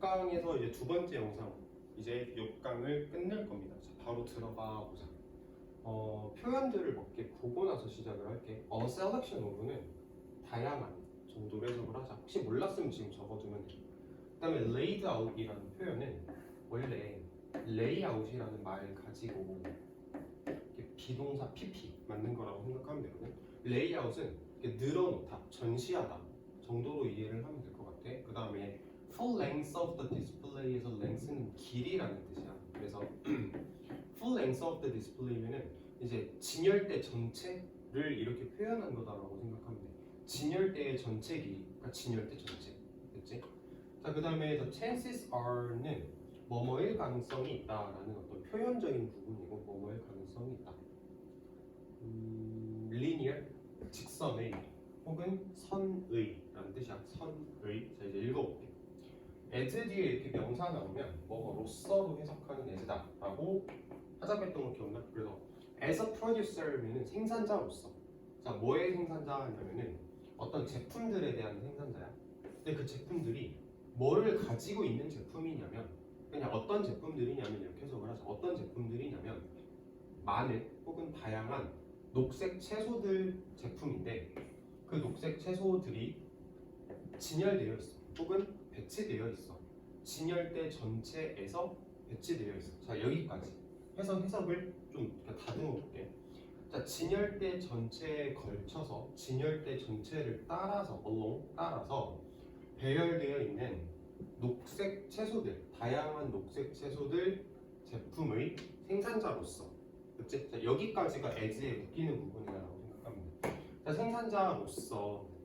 6강에서 이제 두 번째 영상 이제 6강을 끝낼 겁니다. 자, 바로 들어가 보자. 어, 표현들을 몇 개 보고 나서 시작을 할게. 어, 셀렉션 오브는 다양한 정도로 해석을 하자. 혹시 몰랐으면 지금 적어두면 돼. 그다음에 out이라는 표현은 원래 layout이라는 말을 가지고 비동사 pp 맞는 거라고 생각하면 되거든. 이렇게 늘어놓다, 전시하다 정도로 이해를 하면 될 것 같아. 그 다음에 full length of the display에서 length는 길이라는 뜻이야. 그래서 full length of the display면은 이제 진열대 전체를 이렇게 표현한 거다라고 생각하면 돼. 진열대의 전체 길이, 그러니까 진열대 전체, 됐지? 자, 그다음에 the chances are는 뭐뭐일 가능성이 있다라는 어떤 표현적인 부분이고 뭐뭐일 가능성이 있다. 음, linear, 직선의 혹은 선의라는 뜻이야. 선의. 자 이제 읽어볼게. As 뒤에 이렇게 명사 나오면 뭐뭐로서로 해석하는 as다 라고 하자고 했던 거 기억나? 그래서 as a producer면은 생산자로서. 자 뭐의 생산자냐면은 어떤 제품들에 대한 생산자야. 근데 그 제품들이 뭐를 가지고 있는 제품이냐면 그냥 어떤 제품들이냐면 이렇게 해석을 하자. 어떤 제품들이냐면 많은 혹은 다양한 녹색 채소들 제품인데 그 녹색 채소들이 진열되어 있어 혹은 배치되어 있어. 진열대 전체에서 배치되어 있어. 자 여기까지. 해서 해석을 좀 다듬어 볼게. 자 진열대 전체에 걸쳐서 진열대 전체를 따라서 along 따라서 배열되어 있는 녹색 채소들 다양한 녹색 채소들 제품의 생산자로서. 그치? 자, 여기까지가 as에 묶이는 부분이라고 돼. 자, 생산자로서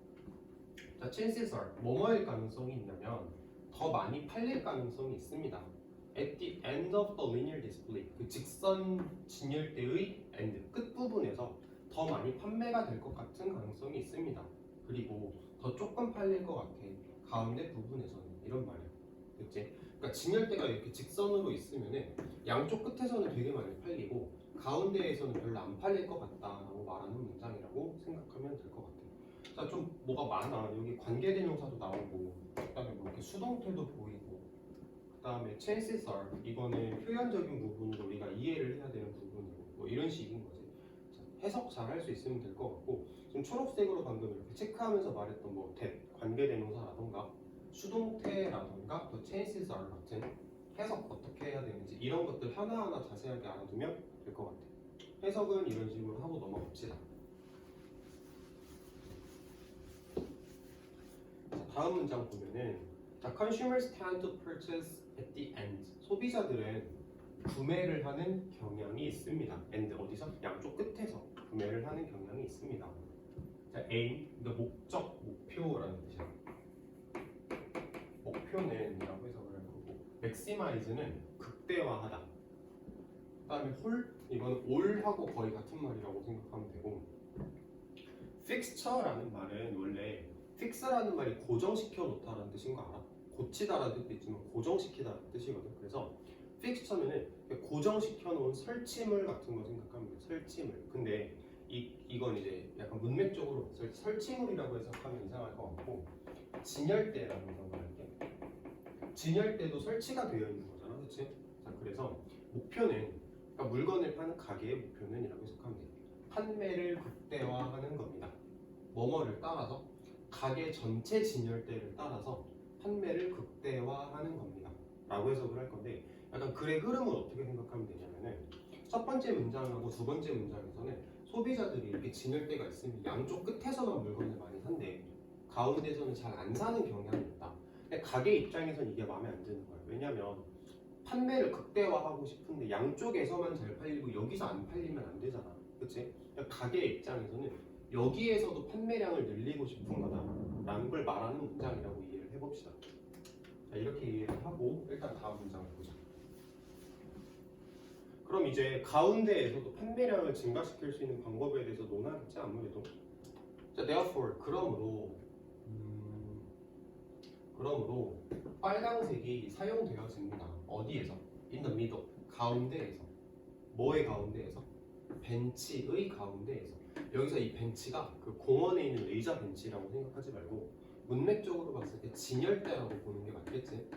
자, chances are 뭐뭐일 가능성이 있냐면 더 많이 팔릴 가능성이 있습니다. At the end of the linear display 그 직선 진열대의 end 끝 부분에서 더 많이 판매가 될 것 같은 가능성이 있습니다. 그리고 더 조금 팔릴 것 같아 가운데 부분에서는 이런 말이야. 그치? 그러니까 진열대가 이렇게 직선으로 있으면은 양쪽 끝에서는 되게 많이 팔리고 가운데에서는 별로 안 팔릴 것 같다라고 말하는 문장이라고 생각하면 될 것 같아요. 자, 좀 뭐가 많아. 여기 관계대명사도 나오고, 그다음에 뭐 이렇게 수동태도 보이고, 그다음에 are 이거는 표현적인 부분으로 우리가 이해를 해야 되는 부분이고, 뭐 이런 식인 거지. 자, 해석 잘 할 수 있으면 될 것 같고, 지금 초록색으로 방금 이렇게 체크하면서 말했던 뭐 that 관계대명사라던가 수동태라던가 또 are 같은 해석 어떻게 해야 되는지 이런 것들 하나하나 자세하게 알아두면 될 것 같아요. 해석은 이런 식으로 하고 넘어갑시다. 자, 다음 문장 보면은 자, consumers tend to purchase at the end. 소비자들은 구매를 하는 경향이 있습니다. end 어디서? 양쪽 끝에서 구매를 하는 경향이 있습니다. 자, aim, 그러니까 목적, 목표라는 뜻이야. 목표는이라고 해석을 할 거고, maximize는 극대화하다. 그다음에 홀 이건 올하고 거의 같은 말이라고 생각하면 되고 fixture라는 말은 원래 fix라는 말이 고정시켜 놓다라는 뜻인 거 알아? 고치다라는 뜻도 있지만 고정시키다라는 뜻이거든. 그래서 fixture면은 고정시켜 놓은 설치물 같은 거 생각하면 돼. 설치물. 근데 이 이건 이제 약간 문맥적으로 설- 설치물이라고 해석하면 이상할 것 같고 진열대라는 걸 할게. 진열대도 설치가 되어 있는 거잖아, 그렇지? 자, 그래서 목표는 그러니까 물건을 파는 가게의 목표는 이라고 해석하면 돼요. 판매를 극대화하는 겁니다. 뭐뭐를 따라서 가게 전체 진열대를 따라서 판매를 극대화하는 겁니다. 라고 해석을 할 건데 약간 글의 흐름을 어떻게 생각하면 되냐면은 첫 번째 문장하고 두 번째 문장에서는 소비자들이 이렇게 진열대가 있으면 양쪽 끝에서만 물건을 많이 산대 가운데서는 잘 안 사는 경향이 있다. 근데 가게 입장에서는 이게 마음에 안 드는 거예요. 왜냐면 판매를 극대화하고 싶은데 양쪽에서만 잘 팔리고 여기서 안 팔리면 안 되잖아. 그치? 그러니까 가게 입장에서는 여기에서도 판매량을 늘리고 싶은 거다 라는 걸 말하는 문장이라고 이해를 해봅시다. 자, 이렇게 이해를 하고 일단 다음 문장을 보자. 그럼 이제 가운데에서도 판매량을 증가시킬 수 있는 방법에 대해서 논하겠지 아무래도. 자, therefore 그러므로 음, 그러므로 빨강색이 사용되어집니다. 어디에서? In the middle. 가운데에서. 뭐의 가운데에서? 벤치의 가운데에서. 여기서 이 벤치가 그 공원에 있는 의자 벤치라고 생각하지 말고 문맥적으로 봤을 때 진열대라고 보는 게 맞겠지?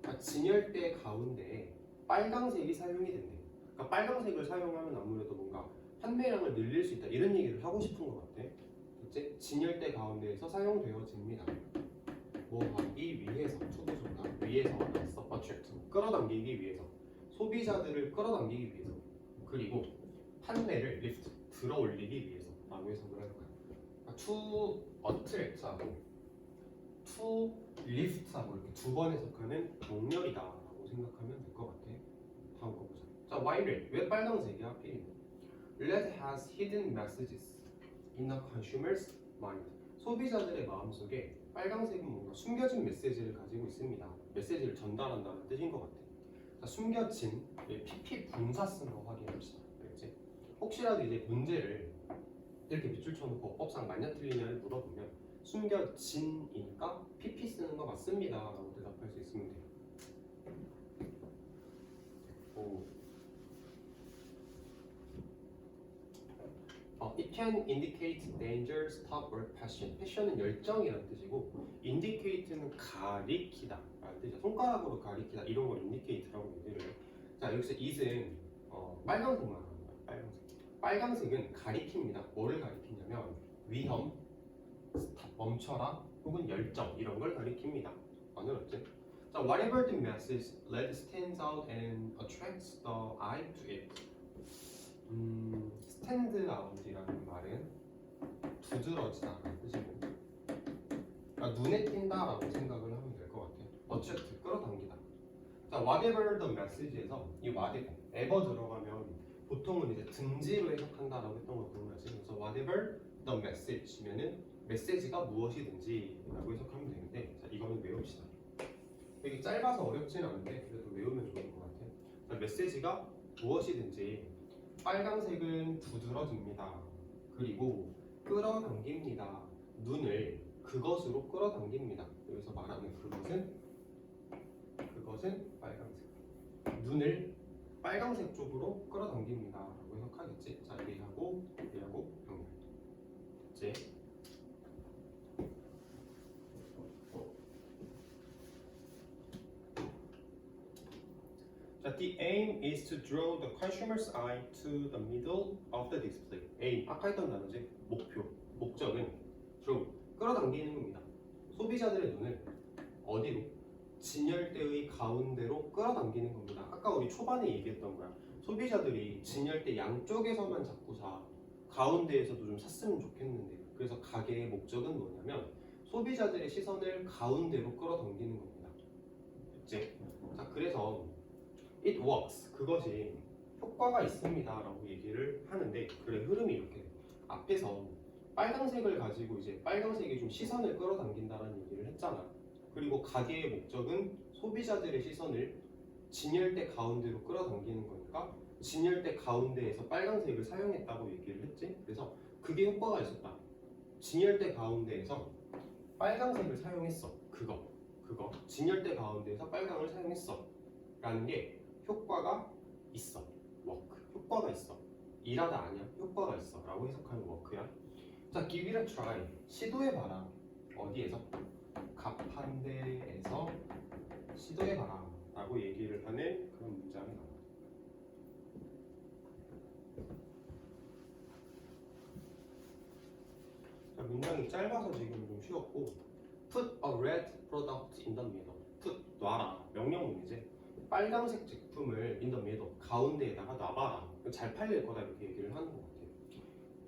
그러니까 진열대 가운데 빨강색이 사용이 된대. 그러니까 빨강색을 사용하면 아무래도 뭔가 판매량을 늘릴 수 있다 이런 얘기를 하고 싶은 것 같아. 이제 진열대 가운데에서 사용되어집니다. 뭐 하기 위해서 위해서 나왔어. attract 끌어당기기 위해서 소비자들을 끌어당기기 위해서 그리고 판매를 lift 들어 올리기 위해서 라고 해석을 할 거야. 그러니까 to attract하고 to lift하고 이렇게 두 번 해석하는 동렬이다 라고 생각하면 될 것 같아. 다음 거 보자. 자, Y를 왜 빨강색이야? 게임. Red has hidden messages in the consumer's mind. 소비자들의 마음속에 빨강색은 뭔가 숨겨진 메시지를 가지고 있습니다. 메시지를 전달한다는 뜻인 것 같아. 자, 숨겨진 예, PP 분사 쓴거 확인합시다. 혹시라도 이제 문제를 이렇게 밑줄 쳐놓고 어법상 맞냐 틀리냐를 물어보면 숨겨진이니까 PP 쓰는 거 맞습니다. 라고 대답할 수 있으면 돼요. 오. 어, it can indicate danger, stop, or passion. passion은 열정이라는 뜻이고, indicate는 가리키다 라는 뜻이야. 손가락으로 가리키다 이런 걸 indicate라고 얘기를 해요. 자 여기서 it은 어, 빨간색만. 빨간색. 빨간색은 가리킵니다. 뭐를 가리키냐면 위험, 스탑, 멈춰라, 혹은 열정 이런 걸 가리킵니다. 어느렇지? 자, whatever the message, red stands out and attracts the eye to it. 음, stand out이라는 말은 두드러지다라는 뜻이고, 그러니까 눈에 띈다라고 생각을 하면 될 것 같아요. attract 끌어당기다. 자, whatever the message에서 이 whatever, ever 들어가면 보통은 이제 등지로 해석한다라고 했던 거 기억나지? 그래서 whatever the message면은 메시지가 무엇이든지라고 해석하면 되는데 자 이거는 외웁시다. 되게 짧아서 어렵진 않은데 그래도 외우면 좋을 것 같아. 자, 메시지가 무엇이든지 빨강색은 두드러집니다. 그리고 끌어당깁니다. 눈을 그것으로 끌어당깁니다. 여기서 말하는 그것은 그것은 빨강색. 눈을 빨강색 쪽으로 끌어당깁니다 라고 해석하겠지. 자 얘하고 얘하고 병렬. 이제 자, the aim is to draw the consumer's eye to the middle of the display. aim 아까 했던 단어지. 목표, 목적은 draw 끌어당기는 겁니다. 소비자들의 눈을 어디로? 진열대의 가운데로 끌어당기는 겁니다. 아까 우리 초반에 얘기했던 거야. 소비자들이 진열대 양쪽에서만 자꾸 사 가운데에서도 좀 샀으면 좋겠는데 그래서 가게의 목적은 뭐냐면 소비자들의 시선을 가운데로 끌어당기는 겁니다. 됐지? 자 그래서 it works 그것이 효과가 있습니다라고 얘기를 하는데 그래 흐름이 이렇게 돼. 앞에서 빨강색을 가지고 이제 빨강색이 좀 시선을 끌어당긴다라는 얘기를 했잖아. 그리고 가게의 목적은 소비자들의 시선을 진열대 가운데로 끌어당기는 거니까 진열대 가운데에서 빨강색을 사용했다고 얘기를 했지. 그래서 그게 효과가 있었다. 진열대 가운데에서 빨강색을 사용했어. 그거, 그거. 진열대 가운데에서 빨강을 사용했어. 라는 게 효과가 있어. 워크. 효과가 있어. 일하다 아니야. 효과가 있어. 라고 해석하는 워크야. 자, give it a try. 시도해봐라. 어디에서? 갑판대에서 시도해 봐라. 라고 얘기를 하는 그런 문장이. 자, 문장이 짧아서 지금 좀 쉬웠고 Put a red product in the middle. Put 놔라. 명령문이지. 빨강색 제품을 in the middle 가운데에다가 놔봐라. 잘 팔릴 거다 이렇게 얘기를 하는 것 같아요.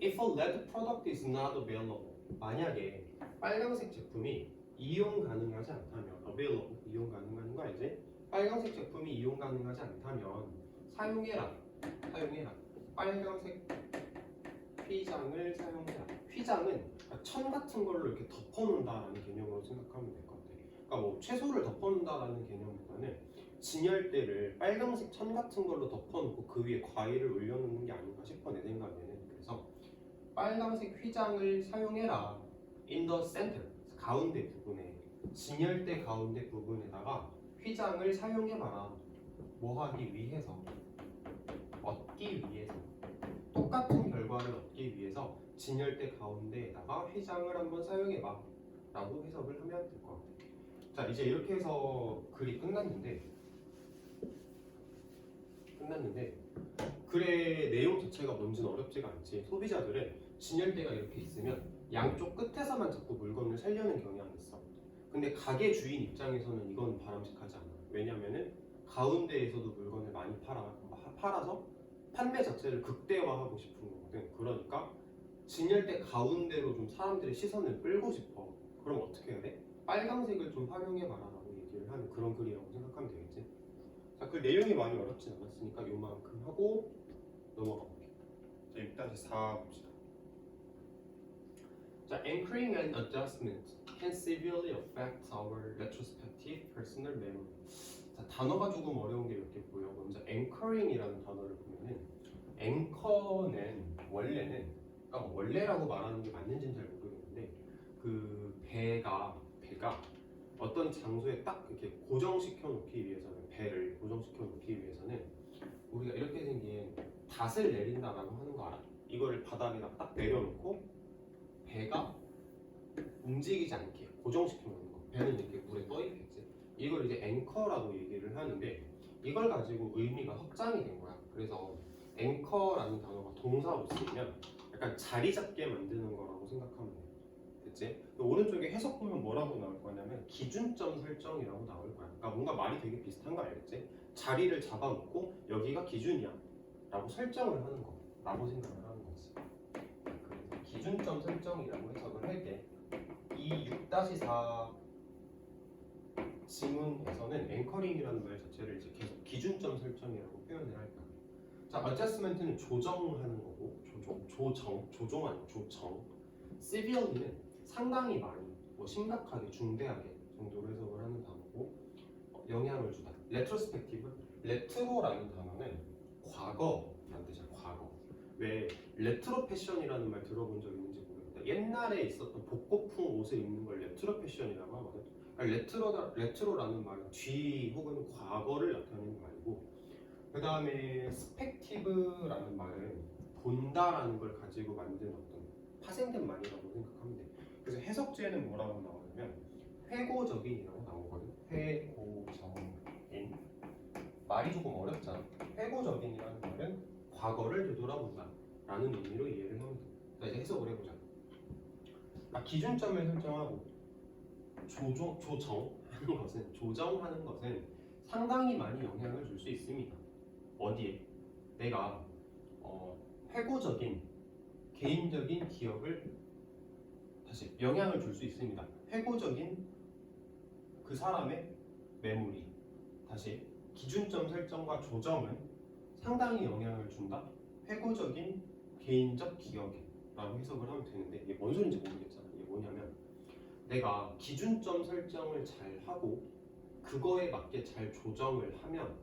If a red product is not available, 만약에 빨강색 제품이 이용 가능하지 않다면 available 이용 가능한 거 알지? 빨강색 제품이 이용 가능하지 않다면 사용해라. 사용해라. 빨강색 휘장을 사용해라. 휘장은 천 같은 걸로 이렇게 덮어놓는다라는 개념으로 생각하면 될 것 같아요. 그러니까 뭐 채소를 덮어놓는다라는 개념보다는 진열대를 빨강색 천 같은 걸로 덮어놓고 그 위에 과일을 올려놓는 게 아닌가 싶어 내 생각에는 그래서 빨강색 휘장을 사용해라 in the center 가운데 부분에 진열대 가운데 부분에다가 휘장을 사용해봐라. 뭐 하기 위해서? 얻기 위해서. 똑같은 결과를 얻기 위해서 진열대 가운데에다가 휘장을 한번 사용해봐. 라고 해석을 하면 될 것 같아요 자 이제 이렇게 해서 글이 끝났는데 끝났는데 글의 내용 자체가 뭔지는 어렵지가 않지. 소비자들은 진열대가 이렇게 있으면 양쪽 끝에서만 자꾸 물건을 살려는 경향이 있어 근데 가게 주인 입장에서는 이건 바람직하지 않아 왜냐면은 가운데에서도 물건을 많이 팔아 팔아서 판매 자체를 극대화하고 싶은 거거든 그러니까 진열대 가운데로 좀 사람들의 시선을 끌고 싶어 그럼 어떻게 해야 돼? 빨강색을 좀 활용해봐라라고 얘기를 하는 그런 글이라고 생각하면 되겠지. 자, 그 내용이 많이 어렵진 않았으니까 요만큼 하고 넘어가 볼게요. 자, 6-4 봅시다. 자, anchoring and adjustment can severely affect our retrospective personal memory. 자, 단어가 조금 어려운 게 몇 개 보여. 먼저 anchoring이라는 단어를 보면은 anchor는 원래는 그러니까 뭐 원래라고 말하는 게 맞는지는 잘 모르겠는데 그 배가 배가 어떤 장소에 딱 이렇게 고정시켜 놓기 위해서는 배를 고정시켜 놓기 위해서는 우리가 이렇게 생긴 닷을 내린다라고 하는 거 알아? 이거를 바닥에다 딱 내려놓고 배가 움직이지 않게 고정시켜 놓는 거. 배는 이렇게 물에 떠 있겠지. 이걸 이제 앵커라고 얘기를 하는데 이걸 가지고 의미가 확장이 된 거야. 그래서 앵커라는 단어가 동사로 쓰면 약간 자리 잡게 만드는 거라고 생각하면 돼. 됐지? 그 오른쪽에 해석 보면 뭐라고 나올 거냐면 기준점 설정이라고 나올 거야. 그러니까 뭔가 말이 되게 비슷한 거 알겠지? 자리를 잡아놓고 여기가 기준이야 라고 설정을 하는 거 라고 생각을 기준점 설정이라고 해석을 할때 이 6-4 지문에서는 앵커링이라는 말 자체를 이제 계속 기준점 설정이라고 표현을 할 거야. 자, 어저스먼트는 조정하는 거고 조정, 조정, 조정 아니 조정. 시비얼리는 상당히 많이, 뭐 심각하게, 중대하게 정도로 해석을 하는 단어고 어, 영향을 주다. 레트로스펙티브, 레트로라는 단어는 과거라는 뜻이야. 왜 레트로 패션이라는 말 들어본 적 있는지 모르겠다. 옛날에 있었던 복고풍 옷을 입는 걸 레트로 패션이라고 하거든. 그러니까 레트로다, 레트로라는 말은 뒤 혹은 과거를 나타내는 말이고 그 다음에 스펙티브라는 말은 본다라는 걸 가지고 만든 어떤 파생된 말이라고 생각하면 돼. 그래서 해석지에는 뭐라고 나오냐면 회고적인이라고 나오거든. 회고적인 말이 조금 어렵잖아. 회고적인이라는 말은 과거를 되돌아본다라는 의미로 이해를 돼. 자 이제 해석을 해보자. 아, 기준점을 설정하고 조정 조정하는 것은 조정하는 것은 상당히 많이 영향을 줄 수 있습니다. 어디에? 내가 어, 회고적인 개인적인 기억을 다시 영향을 줄 수 있습니다. 회고적인 그 사람의 메모리 다시 기준점 설정과 조정은 상당히 영향을 준다. 회고적인 개인적 기억이라고 해석을 하면 되는데 이게 뭔 소리인지 모르겠잖아. 이게 뭐냐면 내가 기준점 설정을 잘 하고 그거에 맞게 잘 조정을 하면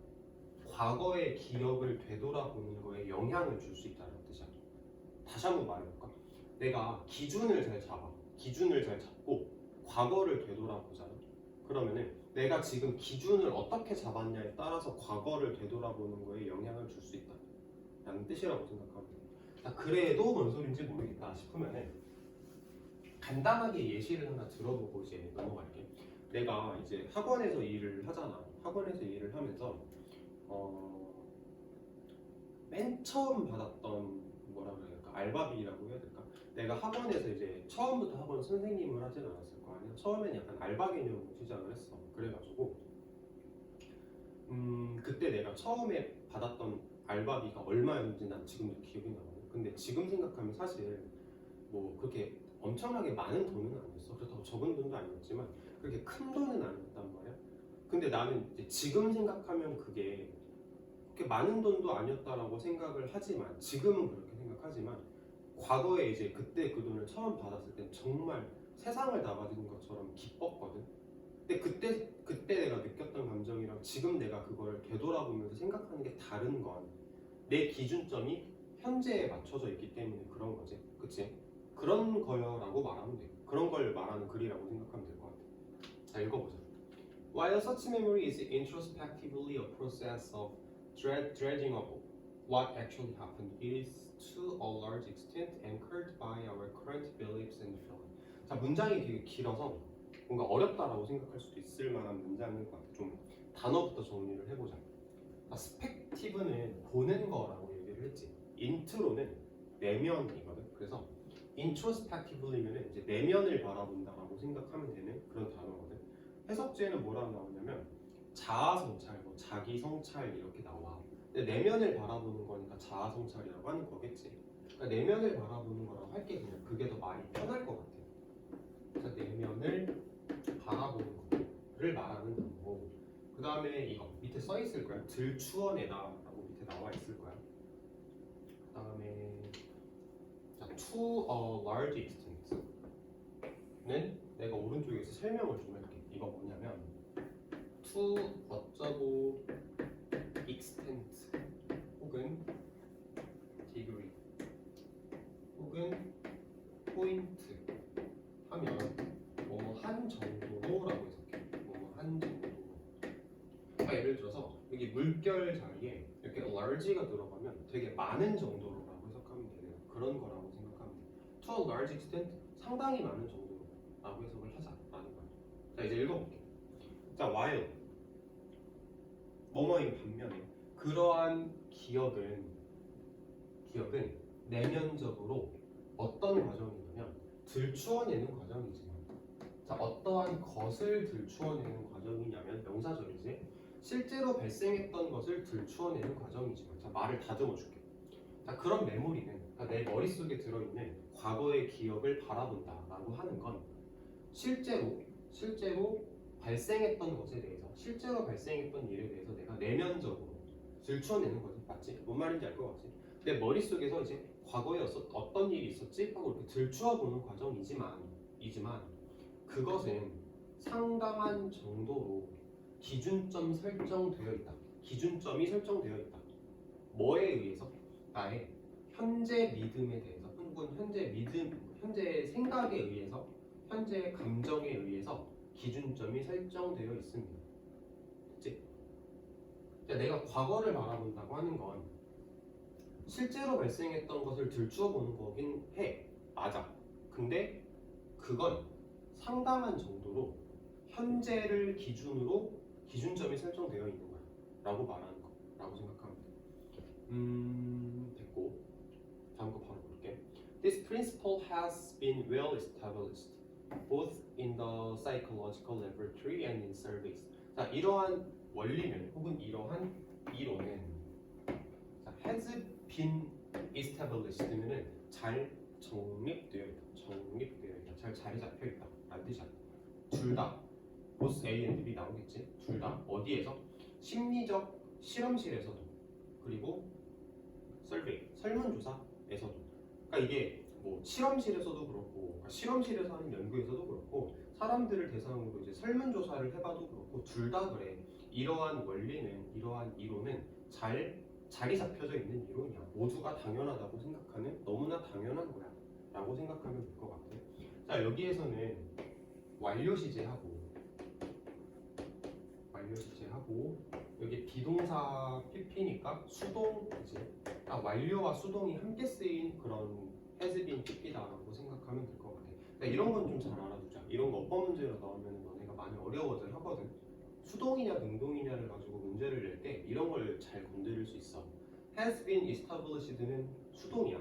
과거의 기억을 되돌아보는 거에 영향을 줄 수 있다는 뜻이야. 다시 한번 말해볼까? 내가 기준을 잘 잡아. 기준을 잘 잡고 과거를 되돌아보잖아. 그러면은 내가 지금 기준을 어떻게 잡았냐에 따라서 과거를 되돌아보는 거에 영향을 줄 수 있다. 라는 뜻이라고 돼. 자, 그래도 뭔 소린지 모르겠다 싶으면은 간단하게 예시를 하나 들어보고 이제 넘어갈게. 내가 이제 학원에서 일을 하잖아. 학원에서 일을 하면서 어, 맨 처음 받았던 뭐라 될까 알바비라고 해야 될까? 내가 학원에서 이제 처음부터 학원 선생님을 하진 않았을 거 아니야. 처음엔 약간 알바 개념으로 시작을 했어. 그래가지고 음 그때 내가 처음에 받았던 알바비가 얼마였는지 난 지금도 기억이 나거든. 근데 지금 생각하면 사실 뭐 그렇게 엄청나게 많은 돈은 아니었어. 그렇다고 적은 돈도 아니었지만 그렇게 큰 돈은 아니었단 말이야. 근데 나는 이제 지금 생각하면 그게 그렇게 많은 돈도 아니었다라고 생각을 하지만 지금은 그렇게 생각하지만 과거에 이제 그때 그 돈을 처음 받았을 땐 정말 세상을 다 가진 것처럼 기뻤거든. 근데 그때 그때 내가 느꼈던 감정이랑 지금 내가 그걸 되돌아보면서 생각하는 게 다른 건 내 기준점이 현재에 맞춰져 있기 때문에 그런 거지, 그치? 그런 거여라고 말하면 돼. 그런 걸 말하는 글이라고 생각하면 될 것 같아. 자 읽어보자. While such memory is introspectively a process of dred- dredging of what actually happened, it is to a large extent anchored by our current beliefs and feelings. 자 문장이 되게 길어서 뭔가 어렵다라고 생각할 수도 있을 만한 문장인 것 같아. 좀 단어부터 정리를 해보자. 아, 스펙티브는 보는 거라고 얘기를 했지. 인트로는 내면이거든. 그래서 introspectively면은 이제 내면을 바라본다라고 생각하면 되는 그런 단어거든. 해석지에는 뭐라고 나오냐면 자아 성찰, 뭐 자기 성찰 이렇게 나와. 내면을 바라보는 거니까 자아 성찰이라고 하는 거겠지. 그러니까 내면을 바라보는 거라고 할게 그냥 그게 더 말이 편할 것 같아. 그래서 내면을 바라보는 거를 말하는 단어고 그 다음에 이거 밑에 써 있을 거야. 들추어내다라고 밑에 나와 있을 거야. 그 다음에 자, to a large extent는 내가 오른쪽에서 설명을 좀 할게. 이거 뭐냐면 to 어쩌고 extent 혹은 degree 혹은 포인트 하면 뭐뭐 한 정도로라고 해석해. 뭐뭐 한 정도로. 그러니까 예를 들어서 여기 물결 자리에 이렇게 large가 들어가면 되게 많은 정도로라고 해석하면 되는 그런 거라고 생각하면 돼. To a large extent 상당히 많은 정도로라고 해석을 하자라는 거야. 자 이제 읽어볼게. 자 while 뭐뭐인 반면에 그러한 기억은 기억은 내면적으로 어떤 과정이냐면 들추어내는 과정이지만 자 어떠한 것을 들추어내는 과정이냐면 명사절이지 실제로 발생했던 것을 들추어내는 과정이지만 자 말을 다듬어 줄게 자 그런 메모리는 그러니까 내 머릿속에 들어있는 과거의 기억을 바라본다라고 하는 건 실제로 실제로 발생했던 것에 대해서 실제로 발생했던 일에 대해서 내가 내면적으로 들추어내는 거지 맞지? 뭔 말인지 알 것 같지? 내 머릿속에서 이제 과거에 어떤 일이 있었지? 하고 이렇게 들추어보는 과정이지만 이지만 그것은 상당한 정도로 기준점 설정되어 있다. 기준점이 설정되어 있다. 뭐에 의해서? 나의 현재 믿음에 대해서 혹은 현재 믿음, 현재 생각에 의해서 현재 감정에 의해서 기준점이 설정되어 있습니다. 그치? 자, 내가 과거를 바라본다고 하는 건 실제로 발생했던 것을 들추어 보는 거긴 해. 맞아. 근데 그건 상당한 정도로 현재를 기준으로 기준점이 설정되어 있는 거야. 라고 말하는 거. 라고 생각하면 돼. 음, 됐고. 다음 거 바로 볼게. This principle has been well established both in the psychological laboratory and in surveys. 자, 이러한 원리는 혹은 이러한 이론은 자, has been established면은 잘 정립되어 있다. 정립되어 있다. 잘 자리 잡혀 있다. 라는 뜻이야. 둘 다. both A and B 나오겠지. 둘 다 어디에서? 심리적 실험실에서도 그리고 설베이 설문조사에서도. 그러니까 이게 뭐 실험실에서도 그렇고 그러니까 실험실에서 하는 연구에서도 그렇고 사람들을 대상으로 이제 설문조사를 해봐도 그렇고 둘 다 그래. 이러한 원리는 이러한 이론은 잘 자리 잡혀져 있는 이론이야. 모두가 당연하다고 생각하는 너무나 당연한 거야. 라고 생각하면 될 것 같아. 자, 여기에서는 완료 시제하고 완료 시제하고 여기 비동사 PP니까 수동 이제 딱 완료와 수동이 함께 쓰인 그런 been PP다라고 생각하면 될 것 같아. 그러니까 이런 건 좀 잘 알아두자. 이런 거 어법 문제로 나오면 너네가 많이 어려워져 하거든. 수동이냐 능동이냐를 가지고 문제를 낼 때 이런 걸 잘 건드릴 수 있어. has been established는 수동이야.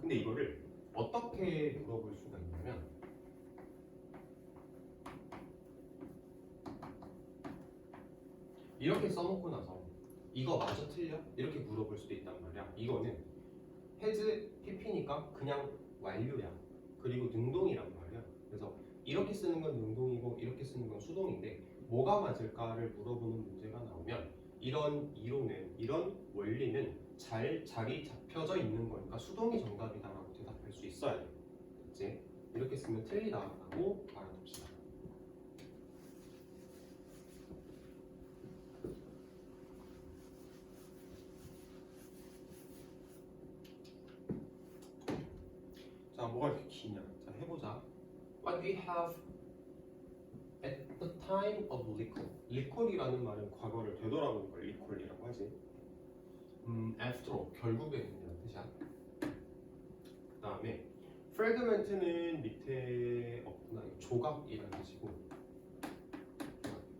근데 이거를 어떻게 물어볼 수가 있냐면 이렇게 써놓고 나서 이거 맞아 틀려? 이렇게 물어볼 수도 있단 말이야. 이거는 has pp니까 그냥 완료야. 그리고 능동이란 말이야. 그래서 이렇게 쓰는 건 능동이고 이렇게 쓰는 건 수동인데 뭐가 맞을까를 물어보는 문제가 나오면 이런 이론은 이런 원리는 잘 자리 잡혀져 있는 거니까 수동이 정답이다라고 대답할 수 있어야 돼. 그치? 이렇게 쓰면 틀리다라고 알아둡시다. 자, 뭐가 이렇게 기냐? 자, 해보자. What we have time of recall. recall이라는 말은 과거를 되돌아보는 걸 recall이라고 하지. 음, after all, 결국에는이라는 뜻이야. 그 다음에 프래그먼트는 밑에 없구나. 조각이라는 뜻이고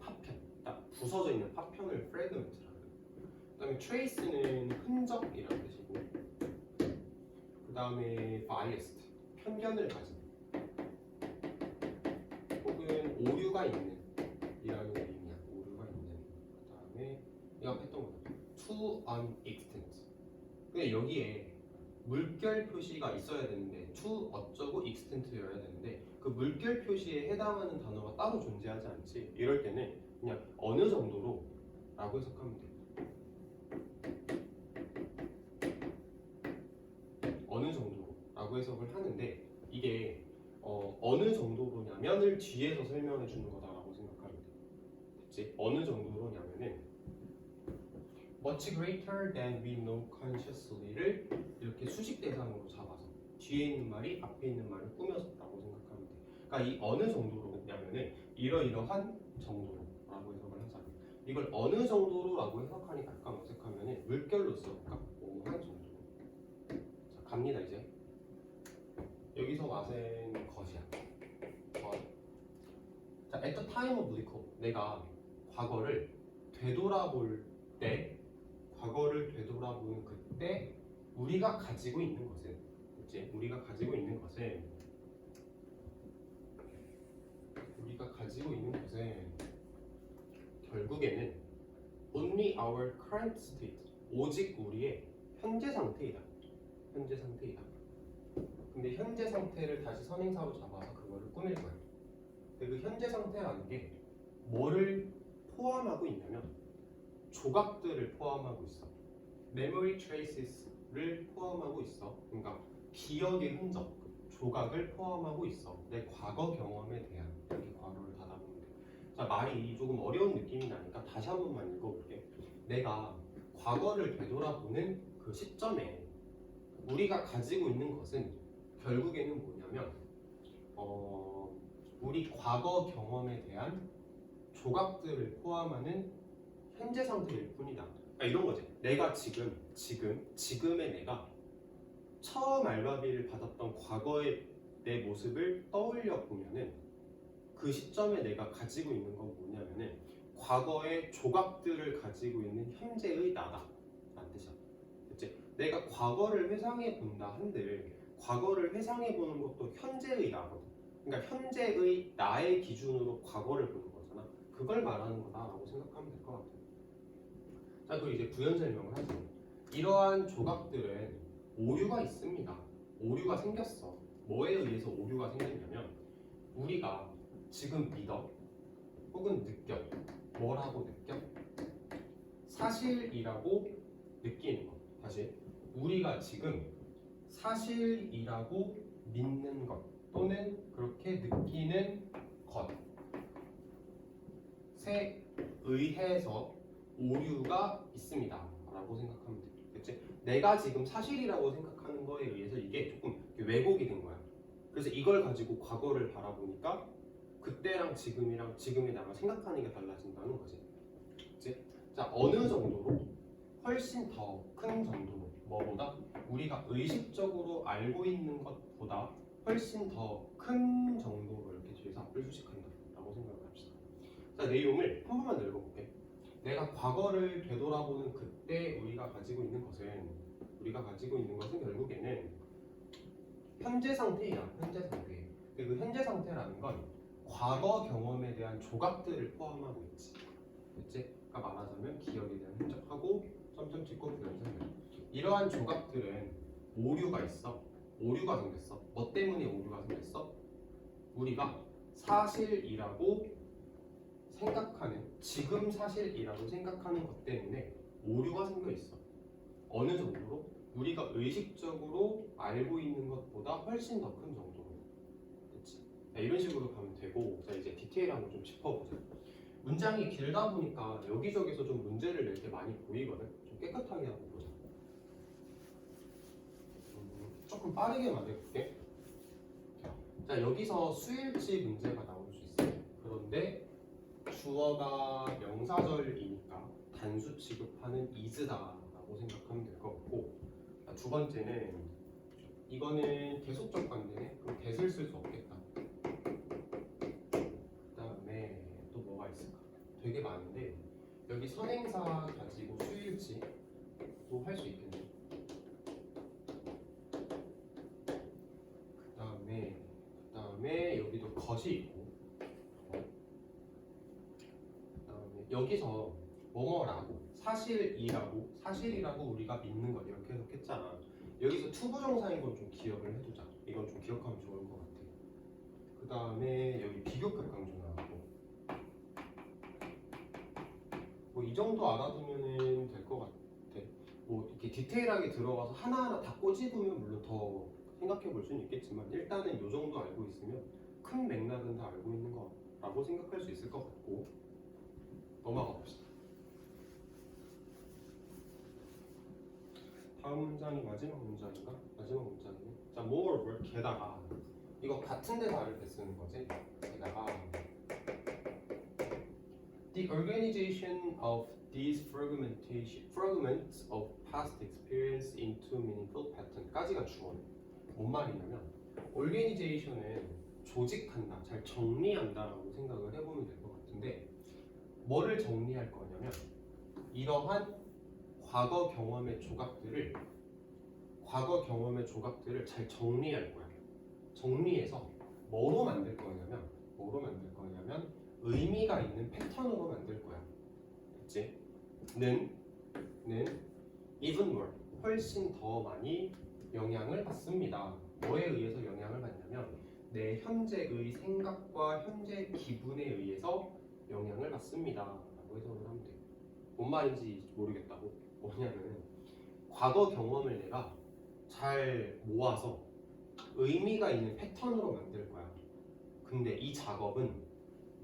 파편, 딱 부서져 있는 파편을 해요. 그다음에 트레이스는 흔적이라는 뜻이고 그다음에 biased, 편견을 가진 혹은 오류가 있는 이라는 의미야. 오류가 있는. 그 다음에 이거 앞에 했던 거죠. to an extent. 근데 여기에 물결 표시가 있어야 되는데 to 어쩌고 extent여야 되는데 그 물결 표시에 해당하는 단어가 따로 존재하지 않지. 이럴 때는 그냥 어느 정도로 라고 해석하면 돼. 어느 정도로 라고 해석을 하는데 이게 어, 어느 정도로냐면을 뒤에서 설명해 주는 돼. 됐지? 어느 정도로냐면은 much greater than we know consciously를 이렇게 수식 대상으로 잡아서 뒤에 있는 말이 앞에 있는 말을 꾸며졌다고 생각하면 돼. 그러니까 이 어느 정도로냐면은 이러이러한 정도로라고 해석을 하자. 이걸 어느 정도로라고 해석하니까 약간 어색하면은 물결로 써볼까? 오한 정도로. 자 갑니다 이제. 여기서 맛은 것이야. 것. 자, at the time of recall, 내가 과거를 되돌아볼 때, 과거를 되돌아보는 그때 우리가 가지고 있는 것은, 그치? 우리가 가지고 있는 것은, 우리가 가지고 있는 것은 결국에는 only our current state, 오직 우리의 현재 상태이다. 현재 상태이다. 근데 현재 상태를 다시 선행사로 잡아서 그거를 꾸밀 거예요. 근데 그 현재 상태라는 게 뭐를 포함하고 있냐면 조각들을 포함하고 있어. memory traces를 포함하고 있어. 그러니까 기억의 흔적, 조각을 포함하고 있어. 내 과거 경험에 대한 과거를 닫아보면 돼. 자 말이 조금 어려운 느낌이 나니까 다시 한 번만 읽어볼게. 내가 과거를 되돌아보는 그 시점에 우리가 가지고 있는 것은 결국에는 뭐냐면 어, 우리 과거 경험에 대한 조각들을 포함하는 현재 상태일 뿐이다. 그러니까 이런 거지. 내가 지금 지금 지금의 내가 처음 알바비를 받았던 과거의 내 모습을 떠올려 보면은 그 시점에 내가 가지고 있는 건 뭐냐면은 과거의 조각들을 가지고 있는 현재의 나다. 라는 뜻이야. 그치? 내가 과거를 회상해 본다 한들 과거를 회상해 보는 것도 현재의 나거든. 그러니까 현재의 나의 기준으로 과거를 보는. 그걸 말하는 거다라고 생각하면 될 것 같아. 자, 그리고 이제 부연 설명을 하죠. 이러한 조각들은 오류가 있습니다. 오류가 생겼어. 뭐에 의해서 오류가 생겼냐면 우리가 지금 믿어 혹은 느껴 뭐라고 느껴 사실이라고 느끼는 것. 다시 우리가 지금 사실이라고 믿는 것 또는 그렇게 느끼는 것 에 의해서 오류가 있습니다 라고 생각하면 돼. 그치? 내가 지금 사실이라고 생각하는 거에 의해서 이게 조금 왜곡이 된 거야. 그래서 이걸 가지고 과거를 바라보니까 그때랑 지금이랑 지금의 나가 생각하는 게 달라진다는 거지. 그치? 자 어느 정도로 훨씬 더 큰 정도로 뭐보다 우리가 의식적으로 알고 있는 것보다 훨씬 더 큰 정도로 이렇게 뒤에서 앞을 수식한다라고 생각을 합시다. 자 내용을 한 번만 더 읽어볼게. 내가 과거를 되돌아보는 그때 우리가 가지고 있는 것은 우리가 가지고 있는 것은 결국에는 현재 상태야. 현재 상태. 근데 그 현재 상태라는 건 과거 경험에 대한 조각들을 포함하고 있지. 그치? 그러니까 말하자면 기억에 대한 흔적하고 점점 부연 설명. 이러한 조각들은 오류가 있어. 오류가 생겼어. 뭐 때문에 오류가 생겼어? 우리가 사실이라고 생각하는 지금 사실이라고 생각하는 것 때문에 오류가 생겨 있어. 어느 정도로? 우리가 의식적으로 알고 있는 것보다 훨씬 더 큰 정도로. 그렇지? 자, 이런 식으로 가면 되고, 자 이제 디테일한 거 좀 짚어보자. 문장이 길다 보니까 여기저기서 좀 문제를 낼 때 많이 보이거든. 좀 깨끗하게 하고 보자. 음, 조금 빠르게 말해볼게. 자 여기서 수일치 문제가 나올 수 있어요. 그런데 주어가 명사절이니까 단수 취급하는 이즈다라고 생각하면 될 것 같고 아, 두 번째는 이거는 계속적 관계네. 그럼 대을 쓸 수 없겠다. 그 다음에 또 뭐가 있을까? 되게 많은데 여기 선행사 가지고 수일치도 할 수 있겠네. 그 다음에 그 다음에 여기도 거시 여기서 뭐뭐라고 사실이라고 사실이라고 우리가 믿는 것 이렇게 해석했잖아. 여기서 투부정사인 건 좀 기억을 해두자. 이건 좀 기억하면 좋을 것 같아. 그 다음에 여기 비교급 강조 나왔고. 뭐 이 정도 알아두면은 될것 같아. 뭐 이렇게 디테일하게 들어가서 하나하나 다 꼬집으면 물론 더 생각해 볼 수는 있겠지만 일단은 이 정도 알고 있으면 큰 맥락은 다 알고 있는 거라고 생각할 수 있을 것 같고 넘어가 봅시다. 다음 문장이 마지막 문장인가? 마지막 문장이네. 자, moreover 게다가 이거 같은 대사 이렇게 쓰는 거지. 게다가 The organization of these fragmentation, fragments of past experience into meaningful pattern까지가 주어네. 뭔 말이냐면 organization은 조직한다, 잘 정리한다라고 생각을 해보면 될 것 같은데 뭐를 정리할 거냐면 이러한 과거 경험의 조각들을 과거 경험의 조각들을 잘 정리할 거야. 정리해서 뭐로 만들 거냐면 뭐로 만들 거냐면 의미가 있는 패턴으로 만들 거야. 됐지? 는, 는 even more 훨씬 더 많이 영향을 받습니다. 뭐에 의해서 영향을 받냐면 내 현재의 생각과 현재 기분에 의해서 영향을 받습니다. 라고 해석을 하면 돼. 뭔 말인지 모르겠다고. 뭐냐면 과거 경험을 내가 잘 모아서 의미가 있는 패턴으로 만들 거야. 근데 이 작업은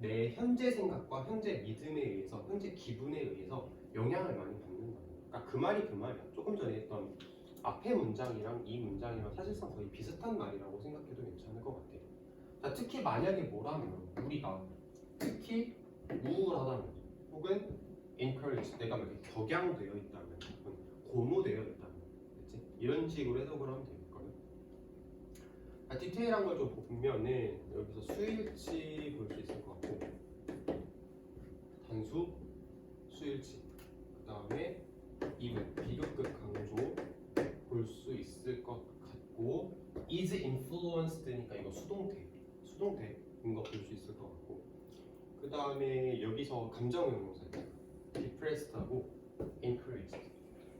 내 현재 생각과 현재 믿음에 의해서 현재 기분에 의해서 영향을 많이 받는다. 그러니까 그 말이 그 말이야. 조금 전에 했던 앞에 문장이랑 이 문장이랑 사실상 거의 비슷한 말이라고 생각해도 괜찮을 것 같아. 자, 특히 만약에 뭐라면 우리가 특히 우울하다면 혹은 encourage 내가 막 이렇게 격양되어 있다면 혹은 고무되어 있다면 그치? 이런 식으로 해석을 하면 되겠거든. 아, 디테일한 걸 좀 보면은 여기서 수일치 볼 수 있을 것 같고 단수 수일치 그 다음에 이는 비교급 강조 볼 수 있을 것 같고 is influenced니까 이거 수동태 수동태인 거 볼 수 있을 것 같고 그 다음에 여기서 감정 형용사 있잖아 depressed하고 encouraged.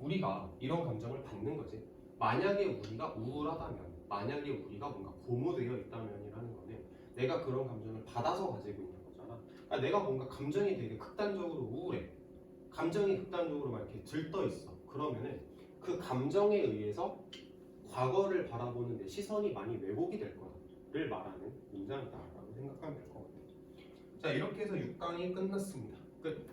우리가 이런 감정을 받는 거지. 만약에 우리가 우울하다면 만약에 우리가 뭔가 고무되어 있다면이라는 거는 내가 그런 감정을 받아서 가지고 있는 거잖아. 그러니까 내가 뭔가 감정이 되게 극단적으로 우울해. 감정이 극단적으로 막 이렇게 들떠 있어. 그러면은 그 감정에 의해서 과거를 바라보는 내 시선이 많이 왜곡이 될 거를 말하는 문장이다라고 생각하면 될것 같아요 자 이렇게 해서 6강이 끝났습니다. 끝